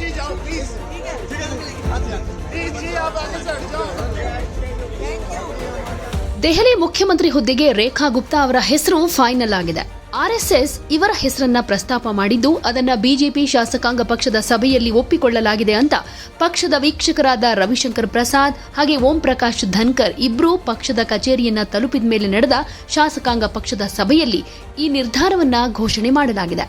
जी जाओ please please जी आप आगे सर जाओ ದೆಹಲಿ ಮುಖ್ಯಮಂತ್ರಿ ಹುದ್ದೆಗೆ ರೇಖಾ ಗುಪ್ತಾ ಅವರ ಹೆಸರು ಫೈನಲ್ ಆಗಿದೆ ಆರ್ಎಸ್ಎಸ್ ಇವರ ಹೆಸರನ್ನ ಪ್ರಸ್ತಾಪ ಮಾಡಿದ್ದು ಅದನ್ನ ಬಿಜೆಪಿ ಶಾಸಕಾಂಗ ಪಕ್ಷದ ಸಭೆಯಲ್ಲಿ ಒಪ್ಪಿಕೊಳ್ಳಲಾಗಿದೆ ಅಂತ ಪಕ್ಷದ ವೀಕ್ಷಕರಾದ ರವಿಶಂಕರ್ ಪ್ರಸಾದ್ ಹಾಗೆ ಓಂ ಪ್ರಕಾಶ್ ಧನ್ಕರ್ ಇಬ್ರೂ ಪಕ್ಷದ ಕಚೇರಿಯನ್ನ ತಲುಪಿದ ಮೇಲೆ ನಡೆದ ಶಾಸಕಾಂಗ ಪಕ್ಷದ ಸಭೆಯಲ್ಲಿ ಈ ನಿರ್ಧಾರವನ್ನ ಘೋಷಣೆ ಮಾಡಲಾಗಿದೆ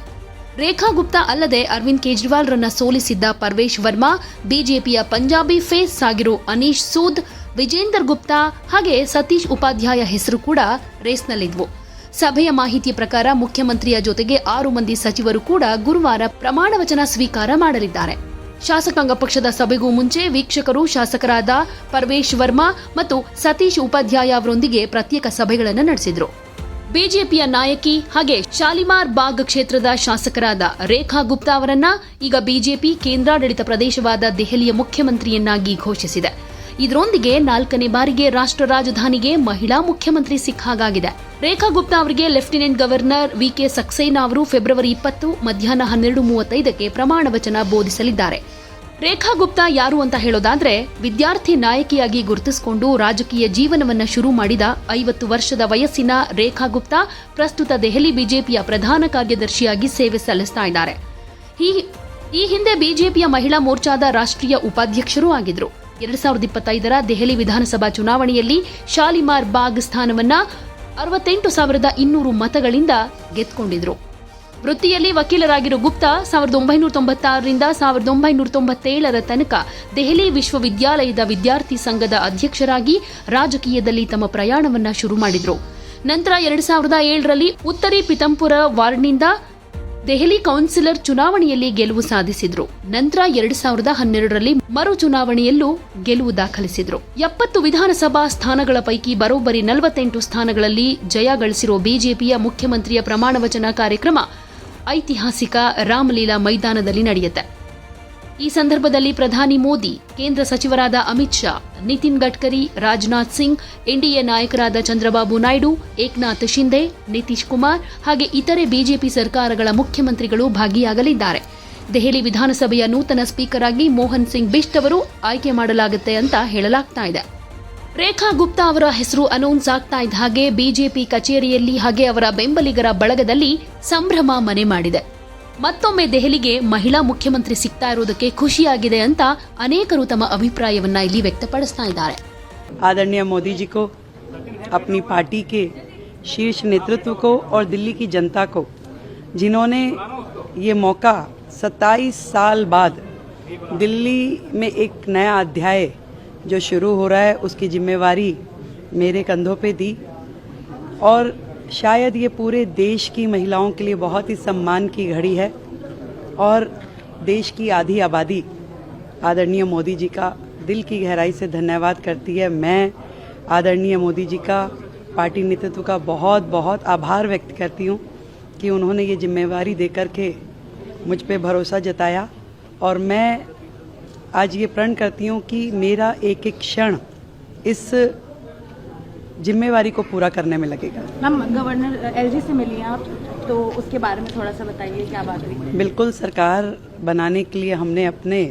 ರೇಖಾ ಗುಪ್ತಾ ಅಲ್ಲದೆ ಅರವಿಂದ್ ಕೇಜ್ರಿವಾಲ್ರನ್ನ ಸೋಲಿಸಿದ್ದ ಪರ್ವೇಶ್ ವರ್ಮಾ, ಬಿಜೆಪಿಯ ಪಂಜಾಬಿ ಫೇಸ್ ಆಗಿರೋ ಅನೀಶ್ ಸೂದ್, ವಿಜೇಂದರ್ ಗುಪ್ತಾ ಹಾಗೆ ಸತೀಶ್ ಉಪಾಧ್ಯಾಯ ಹೆಸರು ಕೂಡ ರೇಸ್ನಲ್ಲಿದ್ವು. ಸಭೆಯ ಮಾಹಿತಿಯ ಪ್ರಕಾರ ಮುಖ್ಯಮಂತ್ರಿಯ ಜೊತೆಗೆ ಆರು ಮಂದಿ ಸಚಿವರು ಕೂಡ ಗುರುವಾರ ಪ್ರಮಾಣ ವಚನ ಸ್ವೀಕಾರ ಮಾಡಲಿದ್ದಾರೆ. ಶಾಸಕಾಂಗ ಪಕ್ಷದ ಸಭೆಗೂ ಮುಂಚೆ ವೀಕ್ಷಕರು ಶಾಸಕರಾದ ಪರ್ವೇಶ್ ವರ್ಮಾ ಮತ್ತು ಸತೀಶ್ ಉಪಾಧ್ಯಾಯ ಅವರೊಂದಿಗೆ ಪ್ರತ್ಯೇಕ ಸಭೆಗಳನ್ನು ನಡೆಸಿದ್ರು. ಬಿಜೆಪಿಯ ನಾಯಕಿ ಹಾಗೆ ಶಾಲಿಮಾರ್ ಬಾಗ್ ಕ್ಷೇತ್ರದ ಶಾಸಕರಾದ ರೇಖಾ ಗುಪ್ತಾ ಅವರನ್ನ ಈಗ ಬಿಜೆಪಿ ಕೇಂದ್ರಾಡಳಿತ ಪ್ರದೇಶವಾದ ದೆಹಲಿಯ ಮುಖ್ಯಮಂತ್ರಿಯನ್ನಾಗಿ ಘೋಷಿಸಿದೆ. ಇದರೊಂದಿಗೆ ನಾಲ್ಕನೇ ಬಾರಿಗೆ ರಾಷ್ಟ್ರ ರಾಜಧಾನಿಗೆ ಮಹಿಳಾ ಮುಖ್ಯಮಂತ್ರಿ ಸಿಕ್ಕ ಹಾಗಾಗಿದೆ. ರೇಖಾ ಗುಪ್ತಾ ಅವರಿಗೆ ಲೆಫ್ಟಿನೆಂಟ್ ಗವರ್ನರ್ ವಿಕೆ ಸಕ್ಸೇನಾ ಅವರು ಫೆಬ್ರವರಿ ಇಪ್ಪತ್ತು ಮಧ್ಯಾಹ್ನ ಹನ್ನೆರಡು ಮೂವತ್ತೈದಕ್ಕೆ ಪ್ರಮಾಣ ವಚನ ಬೋಧಿಸಲಿದ್ದಾರೆ. ರೇಖಾ ಗುಪ್ತಾ ಯಾರು ಅಂತ ಹೇಳೋದಾದ್ರೆ ವಿದ್ಯಾರ್ಥಿ ನಾಯಕಿಯಾಗಿ ಗುರುತಿಸಿಕೊಂಡು ರಾಜಕೀಯ ಜೀವನವನ್ನ ಶುರು ಮಾಡಿದ ಐವತ್ತು ವರ್ಷದ ವಯಸ್ಸಿನ ರೇಖಾ ಗುಪ್ತಾ ಪ್ರಸ್ತುತ ದೆಹಲಿ ಬಿಜೆಪಿಯ ಪ್ರಧಾನ ಕಾರ್ಯದರ್ಶಿಯಾಗಿ ಸೇವೆ ಸಲ್ಲಿಸ್ತಾ ಇದ್ದಾರೆ. ಈ ಹಿಂದೆ ಬಿಜೆಪಿಯ ಮಹಿಳಾ ಮೋರ್ಚಾದ ರಾಷ್ಟ್ರೀಯ ಉಪಾಧ್ಯಕ್ಷರೂ ಆಗಿದ್ರು. ಎರಡ್ ಸಾವಿರದ ಇಪ್ಪತ್ತೈದರ ದೆಹಲಿ ವಿಧಾನಸಭಾ ಚುನಾವಣೆಯಲ್ಲಿ ಶಾಲಿಮಾರ್ ಬಾಗ್ ಸ್ಥಾನವನ್ನ ಅರವತ್ತೆಂಟು ಸಾವಿರದ ಇನ್ನೂರು ಮತಗಳಿಂದ ಗೆದ್ಕೊಂಡಿದ್ರು. ವೃತ್ತಿಯಲ್ಲಿ ವಕೀಲರಾಗಿರುವ ಗುಪ್ತಾ ಸಾವಿರದ ಒಂಬೈನೂರ ತೊಂಬತ್ತಾರರಿಂದ ಸಾವಿರದ ಒಂಬೈನೂರ ತೊಂಬತ್ತೇಳರ ತನಕ ದೆಹಲಿ ವಿಶ್ವವಿದ್ಯಾಲಯದ ವಿದ್ಯಾರ್ಥಿ ಸಂಘದ ಅಧ್ಯಕ್ಷರಾಗಿ ರಾಜಕೀಯದಲ್ಲಿ ತಮ್ಮ ಪ್ರಯಾಣವನ್ನು ಶುರು ಮಾಡಿದರು. ನಂತರ ಎರಡು ಸಾವಿರದ ಏಳರಲ್ಲಿ ಉತ್ತರಿ ಪಿತಂಪುರ ವಾರ್ಡ್ನಿಂದ ದೆಹಲಿ ಕೌನ್ಸಿಲರ್ ಚುನಾವಣೆಯಲ್ಲಿ ಗೆಲುವು ಸಾಧಿಸಿದ್ರು. ನಂತರ ಎರಡು ಸಾವಿರದ ಹನ್ನೆರಡರಲ್ಲಿ ಮರು ಚುನಾವಣೆಯಲ್ಲೂ ಗೆಲುವು ದಾಖಲಿಸಿದ್ರು. ಎಪ್ಪತ್ತು ವಿಧಾನಸಭಾ ಸ್ಥಾನಗಳ ಪೈಕಿ ಬರೋಬ್ಬರಿ ನಲವತ್ತೆಂಟು ಸ್ಥಾನಗಳಲ್ಲಿ ಜಯ ಗಳಿಸಿರೋ ಬಿಜೆಪಿಯ ಮುಖ್ಯಮಂತ್ರಿಯ ಪ್ರಮಾಣ ವಚನ ಕಾರ್ಯಕ್ರಮ ಐತಿಹಾಸಿಕ ರಾಮಲೀಲಾ ಮೈದಾನದಲ್ಲಿ ನಡೆಯುತ್ತೆ. ಈ ಸಂದರ್ಭದಲ್ಲಿ ಪ್ರಧಾನಿ ಮೋದಿ, ಕೇಂದ್ರ ಸಚಿವರಾದ ಅಮಿತ್ ಶಾ, ನಿತಿನ್ ಗಡ್ಕರಿ, ರಾಜನಾಥ್ ಸಿಂಗ್ ಎನ್ಡಿಎ ನಾಯಕರಾದ ಚಂದ್ರಬಾಬು ನಾಯ್ಡು, ಏಕನಾಥ್ ಶಿಂದೆ ನಿತೀಶ್ ಕುಮಾರ್ ಹಾಗೆ ಇತರೆ ಬಿಜೆಪಿ ಸರ್ಕಾರಗಳ ಮುಖ್ಯಮಂತ್ರಿಗಳು ಭಾಗಿಯಾಗಲಿದ್ದಾರೆ. ದೆಹಲಿ ವಿಧಾನಸಭೆಯ ನೂತನ ಸ್ಪೀಕರ್ ಆಗಿ ಮೋಹನ್ ಸಿಂಗ್ ಬಿಷ್ಟ್ ಅವರು ಆಯ್ಕೆ ಮಾಡಲಾಗುತ್ತೆ ಅಂತ ಹೇಳಲಾಗ್ತಾ ಇದೆ. ರೇಖಾ ಗುಪ್ತಾ ಅವರ ಹೆಸರು ಅನೌನ್ಸ್ ಆಗ್ತಾ ಇದ್ದ ಹಾಗೆ ಬಿಜೆಪಿ ಕಚೇರಿಯಲ್ಲಿ ಹಾಗೆ ಅವರ ಬೆಂಬಲಿಗರ ಬಳಗದಲ್ಲಿ ಸಂಭ್ರಮ ಮನೆ ಮಾಡಿದೆ ಮತ್ತೊಮ್ಮೆ ದೆಹಲಿಗೆ ಮಹಿಳಾ ಮುಖ್ಯಮಂತ್ರಿ ಸಿಗ್ತಾ ಇರೋದಕ್ಕೆ ಖುಷಿಯಾಗಿದೆ ಅಂತ ಅನೇಕರು ತಮ್ಮ ಅಭಿಪ್ರಾಯವನ್ನ ಇಲ್ಲಿ ವ್ಯಕ್ತಪಡಿಸ್ತಾ ಇದ್ದಾರೆ आदरणीय मोदी जी को अपनी पार्टी के शीर्ष नेतृत्व को और दिल्ली की जनता को जिन्होंने ये मौका 27 साल बाद दिल्ली में एक नया अध्याय जो शुरू हो रहा है, उसकी जिम्मेवारी मेरे कंधों पे दी। और शायद ये पूरे देश की महिलाओं के लिए बहुत ही सम्मान की घड़ी है और देश की आधी आबादी आदरणीय मोदी जी का दिल की गहराई से धन्यवाद करती है। मैं आदरणीय मोदी जी का पार्टी नेतृत्व का बहुत बहुत आभार व्यक्त करती हूँ कि उन्होंने ये जिम्मेवारी दे कर के मुझ पर भरोसा जताया। और मैं आज ये प्रण करती हूँ कि मेरा एक एक क्षण इस जिम्मेवारी को पूरा करने में लगेगा। मैम गवर्नर एलजी से मिली आप तो उसके बारे में थोड़ा सा बताइए क्या बात हुई? बिल्कुल सरकार बनाने के लिए हमने अपने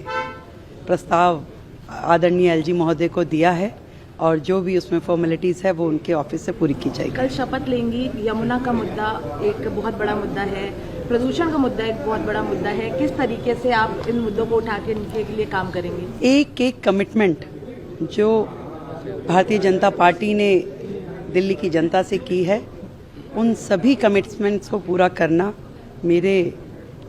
प्रस्ताव आदरणीय एलजी महोदय को दिया है और जो भी उसमें फॉर्मेलिटीज़ है वो उनके ऑफ़िस से पूरी की जाएगी। कल शपथ लेंगी यमुना का मुद्दा एक बहुत बड़ा मुद्दा है प्रदूषण का मुद्दा एक बहुत बड़ा मुद्दा है। किस तरीके से आप इन मुद्दों को उठा के इनके लिए काम करेंगे? एक एक कमिटमेंट जो भारतीय जनता पार्टी ने दिल्ली की जनता से की है, उन सभी कमिटमेंट्स को पूरा करना मेरे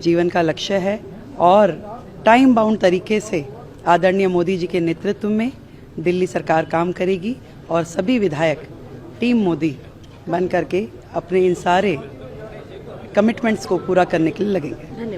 जीवन का लक्ष्य है और टाइम बाउंड तरीके से आदरणीय मोदी जी के नेतृत्व में दिल्ली सरकार काम करेगी और सभी विधायक टीम मोदी बन करके अपने इन सारे कमिटमेंट्स को पूरा करने के लिए लगेंगे।